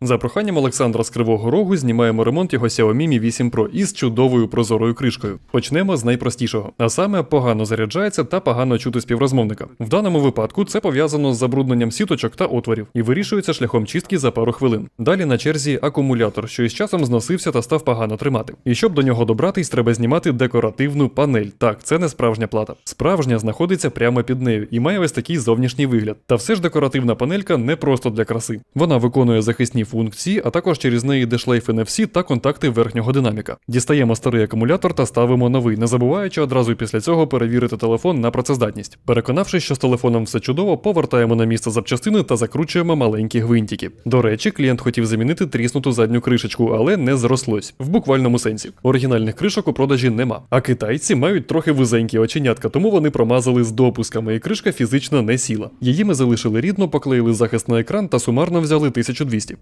За проханням Олександра з Кривого Рогу знімаємо ремонт його Xiaomi Mi 8 Pro із чудовою прозорою кришкою. Почнемо з найпростішого, а саме погано заряджається та погано чути співрозмовника. В даному випадку це пов'язано з забрудненням сіточок та отворів і вирішується шляхом чистки за пару хвилин. Далі на черзі акумулятор, що із часом зносився та став погано тримати. І щоб до нього добратись, треба знімати декоративну панель. Так, це не справжня плата. Справжня знаходиться прямо під нею і має ось такий зовнішній вигляд. Та все ж декоративна панелька не просто для краси. Вона виконує захисні функції, а також через неї йде шлейф NFC та контакти верхнього динаміка. Дістаємо старий акумулятор та ставимо новий, не забуваючи одразу після цього перевірити телефон на працездатність. Переконавшись, що з телефоном все чудово, повертаємо на місце запчастини та закручуємо маленькі гвинтики. До речі, клієнт хотів замінити тріснуту задню кришечку, але не зрослось в буквальному сенсі. Оригінальних кришок у продажі нема. А китайці мають трохи вузенькі оченятка, тому вони промазали з допусками, і кришка фізично не сіла. Її ми залишили рідно, поклеїли захист на екран та сумарно взяли 1200.